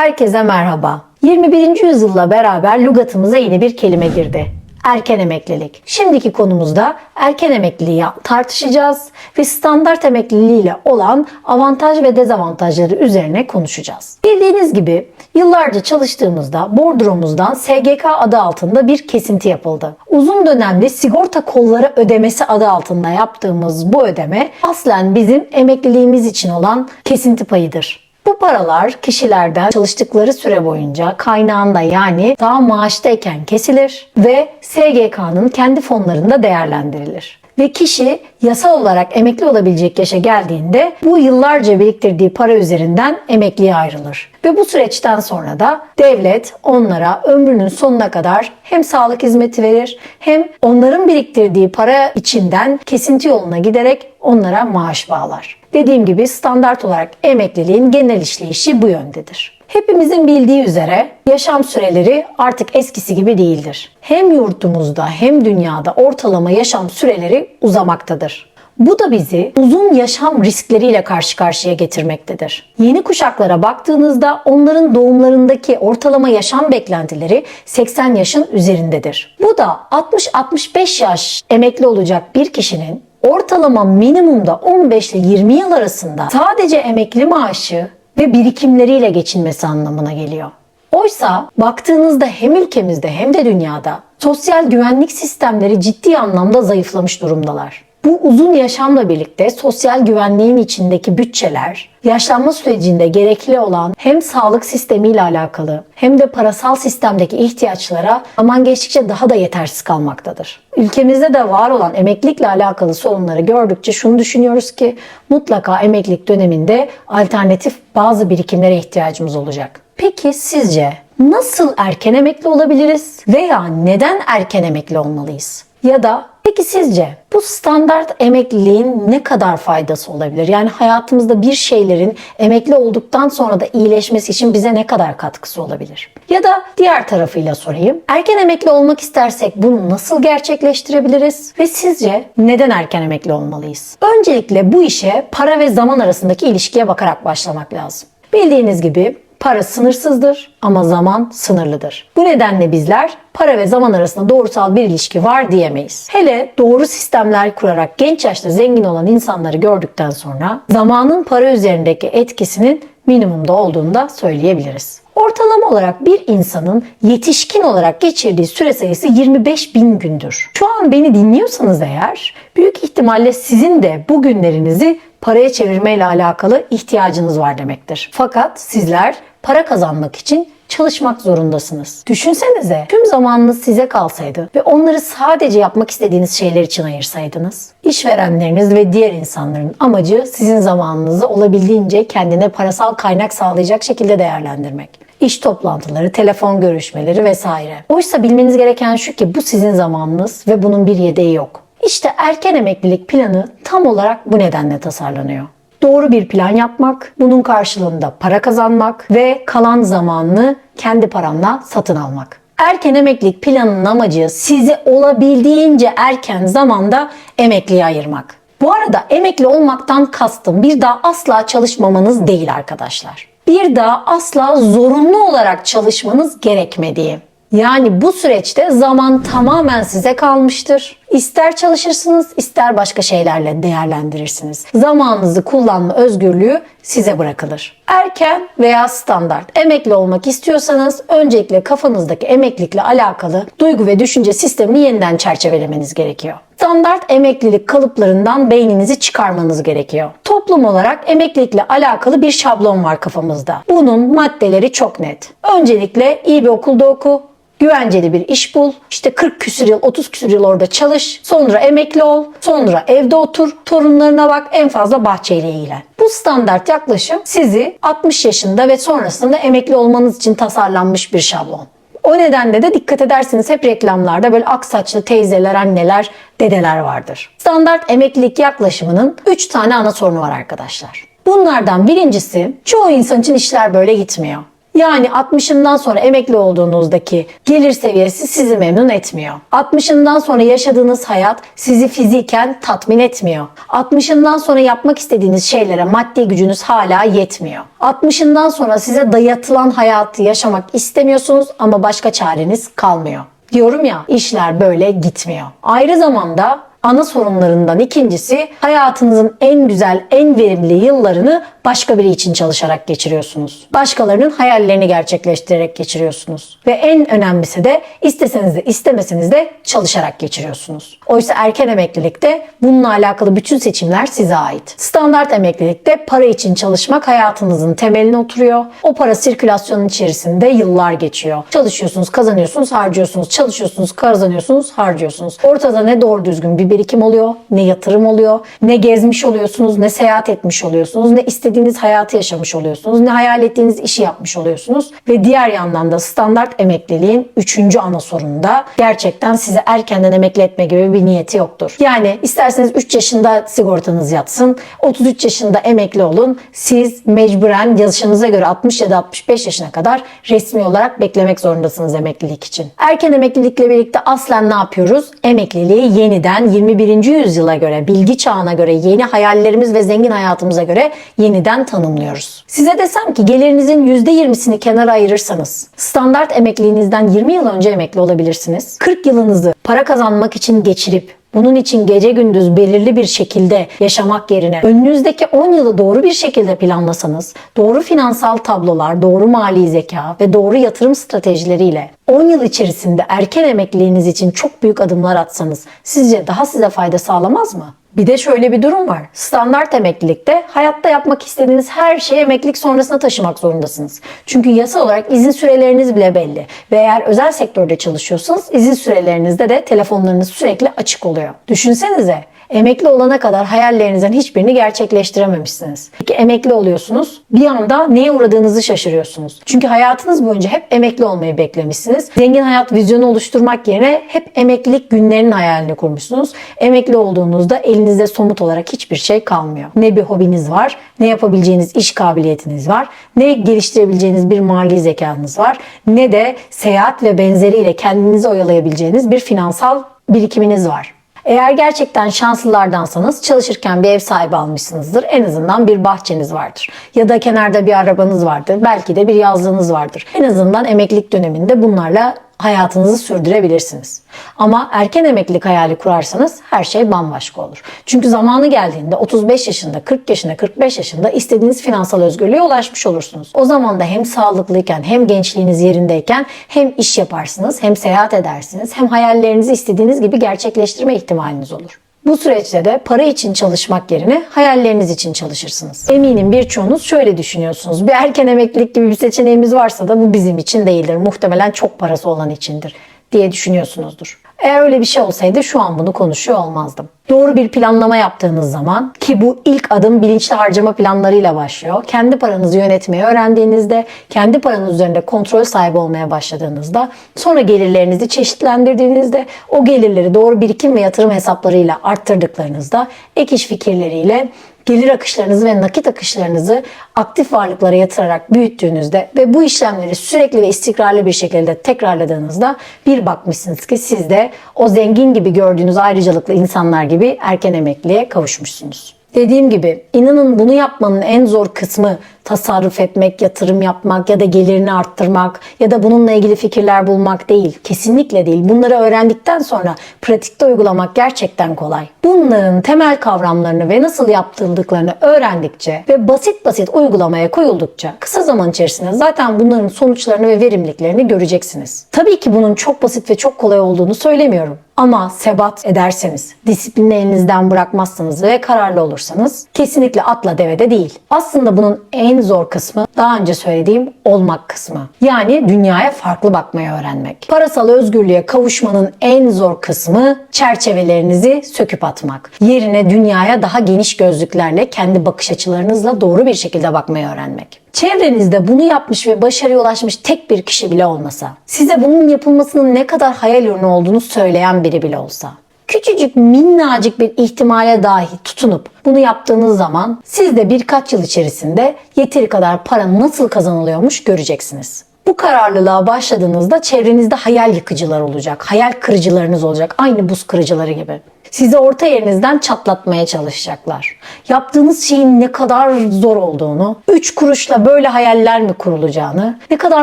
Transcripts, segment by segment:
Herkese merhaba. 21. yüzyılla beraber lügatımıza yeni bir kelime girdi. Erken emeklilik. Şimdiki konumuzda erken emekliliği tartışacağız ve standart emekliliğiyle olan avantaj ve dezavantajları üzerine konuşacağız. Bildiğiniz gibi yıllarca çalıştığımızda bordromuzdan SGK adı altında bir kesinti yapıldı. Uzun dönemli sigorta kolları ödemesi adı altında yaptığımız bu ödeme aslen bizim emekliliğimiz için olan kesinti payıdır. Bu paralar kişilerden çalıştıkları süre boyunca kaynağında yani daha maaştayken kesilir ve SGK'nın kendi fonlarında değerlendirilir. Ve kişi yasal olarak emekli olabilecek yaşa geldiğinde bu yıllarca biriktirdiği para üzerinden emekliye ayrılır. Ve bu süreçten sonra da devlet onlara ömrünün sonuna kadar hem sağlık hizmeti verir hem onların biriktirdiği para içinden kesinti yoluna giderek onlara maaş bağlar. Dediğim gibi standart olarak emekliliğin genel işleyişi bu yöndedir. Hepimizin bildiği üzere yaşam süreleri artık eskisi gibi değildir. Hem yurtumuzda hem dünyada ortalama yaşam süreleri uzamaktadır. Bu da bizi uzun yaşam riskleriyle karşı karşıya getirmektedir. Yeni kuşaklara baktığınızda onların doğumlarındaki ortalama yaşam beklentileri 80 yaşın üzerindedir. Bu da 60-65 yaş emekli olacak bir kişinin ortalama minimumda 15 ile 20 yıl arasında sadece emekli maaşı ve birikimleriyle geçinmesi anlamına geliyor. Oysa baktığınızda hem ülkemizde hem de dünyada sosyal güvenlik sistemleri ciddi anlamda zayıflamış durumdalar. Bu uzun yaşamla birlikte sosyal güvenliğin içindeki bütçeler, yaşlanma sürecinde gerekli olan hem sağlık sistemiyle alakalı hem de parasal sistemdeki ihtiyaçlara zaman geçtikçe daha da yetersiz kalmaktadır. Ülkemizde de var olan emeklilikle alakalı sorunları gördükçe şunu düşünüyoruz ki mutlaka emeklilik döneminde alternatif bazı birikimlere ihtiyacımız olacak. Peki sizce nasıl erken emekli olabiliriz veya neden erken emekli olmalıyız? Ya da peki sizce bu standart emekliliğin ne kadar faydası olabilir? Yani hayatımızda bir şeylerin emekli olduktan sonra da iyileşmesi için bize ne kadar katkısı olabilir? Ya da diğer tarafıyla sorayım. Erken emekli olmak istersek bunu nasıl gerçekleştirebiliriz? Ve sizce neden erken emekli olmalıyız? Öncelikle bu işe para ve zaman arasındaki ilişkiye bakarak başlamak lazım. Bildiğiniz gibi Para sınırsızdır ama zaman sınırlıdır. Bu nedenle bizler para ve zaman arasında doğrusal bir ilişki var diyemeyiz. Hele doğru sistemler kurarak genç yaşta zengin olan insanları gördükten sonra zamanın para üzerindeki etkisinin minimumda olduğunu da söyleyebiliriz. Ortalama olarak bir insanın yetişkin olarak geçirdiği süre sayısı 25 bin gündür. Şu an beni dinliyorsanız eğer büyük ihtimalle sizin de bu günlerinizi paraya çevirmeyle alakalı ihtiyacınız var demektir. Fakat sizler para kazanmak için çalışmak zorundasınız. Düşünsenize tüm zamanınız size kalsaydı ve onları sadece yapmak istediğiniz şeyler için ayırsaydınız. İşverenleriniz ve diğer insanların amacı sizin zamanınızı olabildiğince kendine parasal kaynak sağlayacak şekilde değerlendirmek. İş toplantıları, telefon görüşmeleri vesaire. Oysa bilmeniz gereken şu ki bu sizin zamanınız ve bunun bir yedeği yok. İşte erken emeklilik planı tam olarak bu nedenle tasarlanıyor doğru bir plan yapmak, bunun karşılığında para kazanmak ve kalan zamanını kendi paranla satın almak. Erken emeklilik planının amacı sizi olabildiğince erken zamanda emekliye ayırmak. Bu arada emekli olmaktan kastım bir daha asla çalışmamanız değil arkadaşlar. Bir daha asla zorunlu olarak çalışmanız gerekmediği. Yani bu süreçte zaman tamamen size kalmıştır. İster çalışırsınız, ister başka şeylerle değerlendirirsiniz. Zamanınızı kullanma özgürlüğü size bırakılır. Erken veya standart emekli olmak istiyorsanız öncelikle kafanızdaki emeklilikle alakalı duygu ve düşünce sistemini yeniden çerçevelemeniz gerekiyor. Standart emeklilik kalıplarından beyninizi çıkarmanız gerekiyor. Toplum olarak emeklilikle alakalı bir şablon var kafamızda. Bunun maddeleri çok net. Öncelikle iyi bir okulda oku, güvenceli bir iş bul. İşte 40 küsür yıl, 30 küsür yıl orada çalış. Sonra emekli ol. Sonra evde otur. Torunlarına bak. En fazla bahçeyle ilgilen. Bu standart yaklaşım sizi 60 yaşında ve sonrasında emekli olmanız için tasarlanmış bir şablon. O nedenle de dikkat edersiniz hep reklamlarda böyle ak saçlı teyzeler, anneler, dedeler vardır. Standart emeklilik yaklaşımının 3 tane ana sorunu var arkadaşlar. Bunlardan birincisi çoğu insan için işler böyle gitmiyor. Yani 60'ından sonra emekli olduğunuzdaki gelir seviyesi sizi memnun etmiyor. 60'ından sonra yaşadığınız hayat sizi fiziken tatmin etmiyor. 60'ından sonra yapmak istediğiniz şeylere maddi gücünüz hala yetmiyor. 60'ından sonra size dayatılan hayatı yaşamak istemiyorsunuz ama başka çareniz kalmıyor. Diyorum ya işler böyle gitmiyor. Ayrı zamanda ana sorunlarından ikincisi hayatınızın en güzel, en verimli yıllarını başka biri için çalışarak geçiriyorsunuz. Başkalarının hayallerini gerçekleştirerek geçiriyorsunuz. Ve en önemlisi de isteseniz de istemeseniz de çalışarak geçiriyorsunuz. Oysa erken emeklilikte bununla alakalı bütün seçimler size ait. Standart emeklilikte para için çalışmak hayatınızın temeline oturuyor. O para sirkülasyonun içerisinde yıllar geçiyor. Çalışıyorsunuz, kazanıyorsunuz, harcıyorsunuz. Çalışıyorsunuz, kazanıyorsunuz, harcıyorsunuz. Ortada ne doğru düzgün bir birikim oluyor, ne yatırım oluyor, ne gezmiş oluyorsunuz, ne seyahat etmiş oluyorsunuz, ne istediğiniz hayatı yaşamış oluyorsunuz, ne hayal ettiğiniz işi yapmış oluyorsunuz. Ve diğer yandan da standart emekliliğin üçüncü ana sorununda gerçekten sizi erkenden emekli etme gibi bir niyeti yoktur. Yani isterseniz 3 yaşında sigortanız yatsın, 33 yaşında emekli olun. Siz mecburen yaşınıza göre 60 ya da 65 yaşına kadar resmi olarak beklemek zorundasınız emeklilik için. Erken emeklilikle birlikte aslen ne yapıyoruz? Emekliliği yeniden 21. yüzyıla göre, bilgi çağına göre, yeni hayallerimiz ve zengin hayatımıza göre yeniden tanımlıyoruz. Size desem ki gelirinizin %20'sini kenara ayırırsanız standart emekliliğinizden 20 yıl önce emekli olabilirsiniz. 40 yılınızı para kazanmak için geçirip bunun için gece gündüz belirli bir şekilde yaşamak yerine önünüzdeki 10 yılı doğru bir şekilde planlasanız, doğru finansal tablolar, doğru mali zeka ve doğru yatırım stratejileriyle 10 yıl içerisinde erken emekliliğiniz için çok büyük adımlar atsanız sizce daha size fayda sağlamaz mı? Bir de şöyle bir durum var. Standart emeklilikte hayatta yapmak istediğiniz her şeyi emeklilik sonrasına taşımak zorundasınız. Çünkü yasal olarak izin süreleriniz bile belli. Ve eğer özel sektörde çalışıyorsanız izin sürelerinizde de telefonlarınız sürekli açık oluyor. Düşünsenize Emekli olana kadar hayallerinizin hiçbirini gerçekleştirememişsiniz. Peki emekli oluyorsunuz. Bir anda neye uğradığınızı şaşırıyorsunuz. Çünkü hayatınız boyunca hep emekli olmayı beklemişsiniz. Zengin hayat vizyonu oluşturmak yerine hep emeklilik günlerinin hayalini kurmuşsunuz. Emekli olduğunuzda elinizde somut olarak hiçbir şey kalmıyor. Ne bir hobiniz var, ne yapabileceğiniz iş kabiliyetiniz var, ne geliştirebileceğiniz bir mali zekanız var, ne de seyahat ve benzeriyle kendinizi oyalayabileceğiniz bir finansal birikiminiz var. Eğer gerçekten şanslılardansanız çalışırken bir ev sahibi almışsınızdır. En azından bir bahçeniz vardır. Ya da kenarda bir arabanız vardır. Belki de bir yazlığınız vardır. En azından emeklilik döneminde bunlarla hayatınızı sürdürebilirsiniz. Ama erken emeklilik hayali kurarsanız her şey bambaşka olur. Çünkü zamanı geldiğinde 35 yaşında, 40 yaşında, 45 yaşında istediğiniz finansal özgürlüğe ulaşmış olursunuz. O zaman da hem sağlıklıyken hem gençliğiniz yerindeyken hem iş yaparsınız, hem seyahat edersiniz, hem hayallerinizi istediğiniz gibi gerçekleştirme ihtimaliniz olur. Bu süreçte de para için çalışmak yerine hayalleriniz için çalışırsınız. Eminim birçoğunuz şöyle düşünüyorsunuz. Bir erken emeklilik gibi bir seçeneğimiz varsa da bu bizim için değildir. Muhtemelen çok parası olan içindir diye düşünüyorsunuzdur. Eğer öyle bir şey olsaydı şu an bunu konuşuyor olmazdım. Doğru bir planlama yaptığınız zaman ki bu ilk adım bilinçli harcama planlarıyla başlıyor. Kendi paranızı yönetmeyi öğrendiğinizde, kendi paranız üzerinde kontrol sahibi olmaya başladığınızda, sonra gelirlerinizi çeşitlendirdiğinizde, o gelirleri doğru birikim ve yatırım hesaplarıyla arttırdıklarınızda, ek iş fikirleriyle gelir akışlarınızı ve nakit akışlarınızı aktif varlıklara yatırarak büyüttüğünüzde ve bu işlemleri sürekli ve istikrarlı bir şekilde tekrarladığınızda bir bakmışsınız ki siz de o zengin gibi gördüğünüz ayrıcalıklı insanlar gibi erken emekliye kavuşmuşsunuz. Dediğim gibi inanın bunu yapmanın en zor kısmı tasarruf etmek, yatırım yapmak ya da gelirini arttırmak ya da bununla ilgili fikirler bulmak değil. Kesinlikle değil. Bunları öğrendikten sonra pratikte uygulamak gerçekten kolay. Bunların temel kavramlarını ve nasıl yaptırıldıklarını öğrendikçe ve basit basit uygulamaya koyuldukça kısa zaman içerisinde zaten bunların sonuçlarını ve verimliliklerini göreceksiniz. Tabii ki bunun çok basit ve çok kolay olduğunu söylemiyorum. Ama sebat ederseniz, disiplini elinizden bırakmazsanız ve kararlı olursanız kesinlikle atla devede değil. Aslında bunun en zor kısmı daha önce söylediğim olmak kısmı. Yani dünyaya farklı bakmayı öğrenmek. Parasal özgürlüğe kavuşmanın en zor kısmı çerçevelerinizi söküp atmak. Yerine dünyaya daha geniş gözlüklerle kendi bakış açılarınızla doğru bir şekilde bakmayı öğrenmek. Çevrenizde bunu yapmış ve başarıya ulaşmış tek bir kişi bile olmasa, size bunun yapılmasının ne kadar hayal ürünü olduğunu söyleyen biri bile olsa, küçücük minnacık bir ihtimale dahi tutunup bunu yaptığınız zaman siz de birkaç yıl içerisinde yeteri kadar para nasıl kazanılıyormuş göreceksiniz. Bu kararlılığa başladığınızda çevrenizde hayal yıkıcılar olacak, hayal kırıcılarınız olacak. Aynı buz kırıcıları gibi. Sizi orta yerinizden çatlatmaya çalışacaklar. Yaptığınız şeyin ne kadar zor olduğunu, 3 kuruşla böyle hayaller mi kurulacağını, ne kadar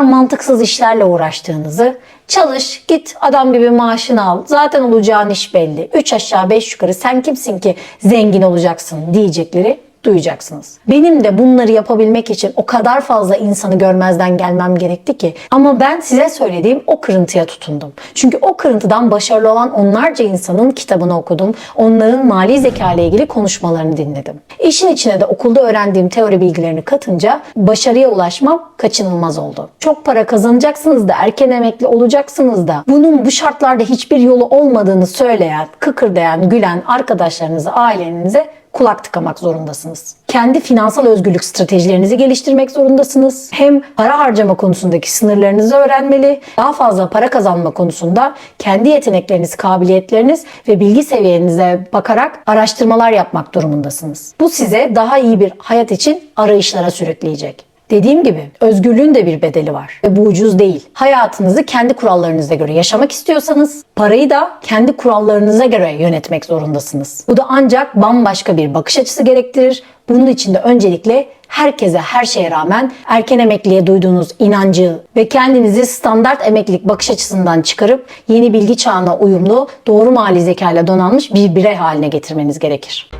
mantıksız işlerle uğraştığınızı, çalış, git adam gibi maaşını al, zaten olacağın iş belli. 3 aşağı 5 yukarı sen kimsin ki zengin olacaksın diyecekleri duyacaksınız. Benim de bunları yapabilmek için o kadar fazla insanı görmezden gelmem gerekti ki ama ben size söylediğim o kırıntıya tutundum. Çünkü o kırıntıdan başarılı olan onlarca insanın kitabını okudum. Onların mali zeka ile ilgili konuşmalarını dinledim. İşin içine de okulda öğrendiğim teori bilgilerini katınca başarıya ulaşmam kaçınılmaz oldu. Çok para kazanacaksınız da erken emekli olacaksınız da bunun bu şartlarda hiçbir yolu olmadığını söyleyen, kıkırdayan, gülen arkadaşlarınıza, ailenize kulak tıkamak zorundasınız. Kendi finansal özgürlük stratejilerinizi geliştirmek zorundasınız. Hem para harcama konusundaki sınırlarınızı öğrenmeli, daha fazla para kazanma konusunda kendi yetenekleriniz, kabiliyetleriniz ve bilgi seviyenize bakarak araştırmalar yapmak durumundasınız. Bu size daha iyi bir hayat için arayışlara sürükleyecek. Dediğim gibi özgürlüğün de bir bedeli var ve bu ucuz değil. Hayatınızı kendi kurallarınıza göre yaşamak istiyorsanız parayı da kendi kurallarınıza göre yönetmek zorundasınız. Bu da ancak bambaşka bir bakış açısı gerektirir. Bunun için de öncelikle herkese her şeye rağmen erken emekliye duyduğunuz inancı ve kendinizi standart emeklilik bakış açısından çıkarıp yeni bilgi çağına uyumlu, doğru mali zekayla donanmış bir birey haline getirmeniz gerekir.